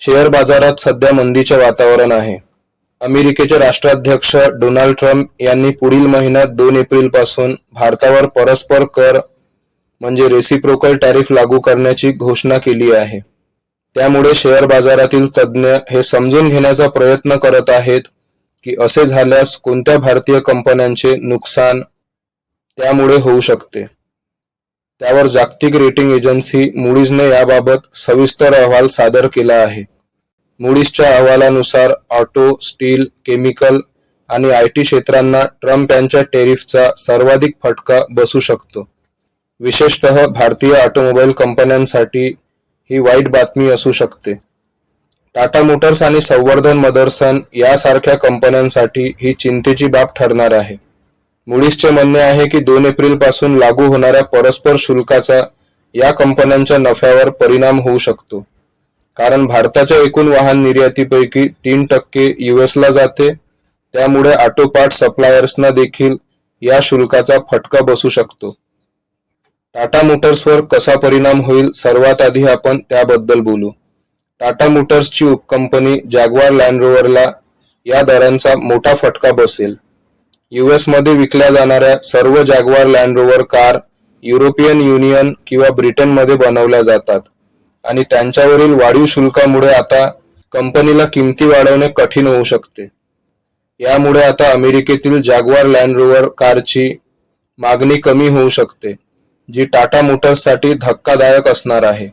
Share बाजारात सध्या मंदीचे वातावरण आहे. अमेरिकेचे राष्ट्राध्यक्ष डोनाल्ड ट्रम्प यांनी पुढील महिन्यात दोन एप्रिलपासून भारतावर परस्पर कर म्हणजे रेसिप्रोकल टॅरिफ लागू करण्याची घोषणा केली आहे. त्यामुळे शेअर बाजारातील तज्ज्ञ हे समजून घेण्याचा प्रयत्न करत आहेत की असे झाल्यास कोणत्या भारतीय कंपन्यांचे नुकसान त्यामुळे होऊ शकते. त्यावर जागतिक रेटिंग एजन्सी मुडीजने याबाबत सविस्तर अहवाल सादर केला आहे. मुडीसच्या अहवालानुसार ऑटो स्टील केमिकल आणि आय टी क्षेत्रांना ट्रम्प यांच्या टेरिफचा सर्वाधिक फटका बसू शकतो. विशेषतः भारतीय ऑटोमोबाईल कंपन्यांसाठी ही वाईट बातमी असू शकते. टाटा मोटर्स आणि संवर्धन मदरसन यासारख्या कंपन्यांसाठी ही चिंतेची बाब ठरणार आहे. मुडीसचे म्हणणे आहे की दोन एप्रिलपासून लागू होणाऱ्या परस्पर शुल्काचा या कंपन्यांच्या नफ्यावर परिणाम होऊ शकतो. कारण भारताच्या एकूण वाहन निर्यातीपैकी तीन टक्के युएसला जाते. त्यामुळे आटोपाट सप्लायर्सना देखील या शुल्काचा फटका बसू शकतो. टाटा मोटर्सवर कसा परिणाम होईल सर्वात आधी आपण त्याबद्दल बोलू. टाटा मोटर्सची उपकंपनी जागवार लँड रोवरला या दरांचा मोठा फटका बसेल. युएसमध्ये विकल्या जाणाऱ्या सर्व Jaguar Land Rover car European Union किंवा ब्रिटनमध्ये बनवल्या जातात. आणि त्यांच्यावरील वाढीव शुल्कामुळे आता कंपनीला किमती वाढवणे कठीण होऊ शकते. यामुळे आता अमेरिकेतील जागवार लँड रोवर कारची मागणी कमी होऊ शकते जी टाटा मोटर्ससाठी धक्कादायक असणार आहे.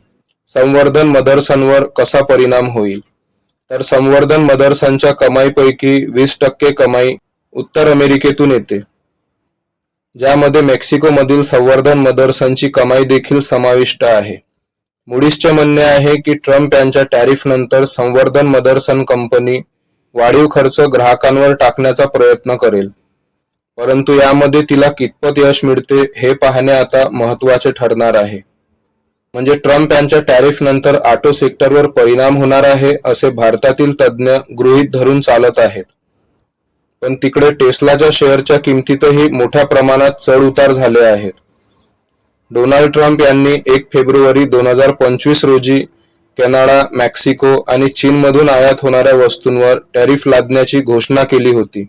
संवर्धन मदरसनवर कसा परिणाम होईल? तर संवर्धन मदरसनच्या कमाईपैकी वीस टक्के कमाई उत्तर अमेरिकेतून येते. ज्यामध्ये मेक्सिको मधील संवर्धन मदरसनची कमाई देखील समाविष्ट आहे. मुडीसचे म्हणणे आहे की ट्रम्प यांच्या टॅरिफ नंतर संवर्धन मदरसन कंपनी वाढीव खर्च ग्राहकांवर टाकण्याचा प्रयत्न करेल. परंतु यामध्ये तिला कितपत यश मिळते हे पाहणे आता महत्त्वाचे ठरणार आहे. म्हणजे ट्रम्प यांच्या टॅरिफ नंतर ऑटो सेक्टरवर परिणाम होणार आहे असे भारतातील तज्ज्ञ गृहीत धरून चालत आहेत. पण तिकडे टेस्लाच्या शेअरच्या किमतीतही मोठ्या प्रमाणात चढ उतार झाले आहेत. डोनाल्ड ट्रम्प यांनी एक फेब्रुवारी दोन हजार पंचवीस रोजी कॅनडा मेक्सिको आणि चीनमधून आयात होणाऱ्या वस्तूंवर टॅरिफ लादण्याची घोषणा केली होती.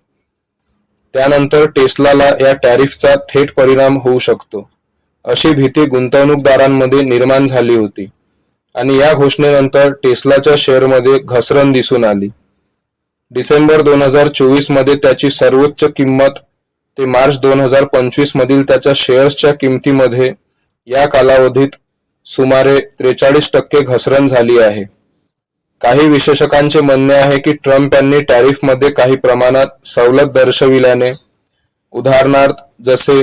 त्यानंतर टेस्लाला या टॅरिफचा थेट परिणाम होऊ शकतो अशी भीती गुंतवणूकदारांमध्ये निर्माण झाली होती आणि या घोषणेनंतर टेस्लाच्या शेअरमध्ये घसरण दिसून आली. डिसेंबर दोन हजार चोवीसमध्ये त्याची सर्वोच्च किंमत ते मार्च दोन हजार पंचवीस मधील त्याच्या शेअर्सच्या किमतीमध्ये या कालावधीत सुमारे त्रेचाळीस टक्के घसरण झाली आहे. काही विशेषकांचे म्हणणे आहे की ट्रम्प यांनी टॅरिफमध्ये काही प्रमाणात सवलत दर्शविल्याने उदाहरणार्थ जसे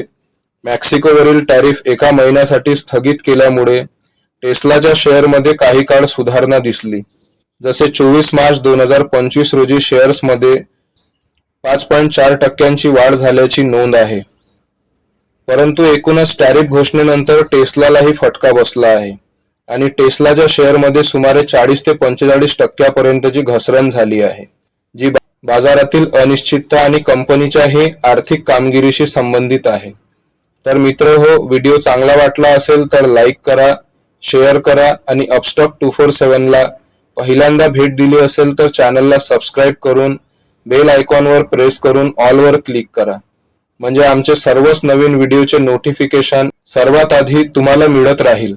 मेक्सिकोवरील टॅरिफ एका महिन्यासाठी स्थगित केल्यामुळे टेस्लाच्या शेअरमध्ये काही काळ सुधारणा दिसली. जसे चोवीस मार्च दोन हजार पंचवीस रोजी शेअर्समध्ये पाच पॉईंट चार टक्क्यांची वाढ झाल्याची नोंद आहे. परंतु एकूणच टॅरिफ घोषणेनंतर टेस्लालाही फटका बसला आहे. आणि टेस्लाच्या शेअरमध्ये सुमारे चाळीस ते पंचेचाळीस टक्क्यापर्यंतची घसरण झाली आहे जी बाजारातील अनिश्चितता आणि कंपनीच्याही आर्थिक कामगिरीशी संबंधित आहे. तर मित्र हो व्हिडिओ चांगला वाटला असेल तर लाईक करा शेअर करा आणि अपस्टॉक टू फोर सेव्हनला पहिल्यांदा भेट दिली असेल तर चॅनलला सबस्क्राईब करून बेल आयकॉनवर प्रेस करून ऑलवर क्लिक करा. म्हणजे आमचे सर्वच नवीन व्हिडिओचे नोटिफिकेशन सर्वात आधी तुम्हाला मिळत राहील.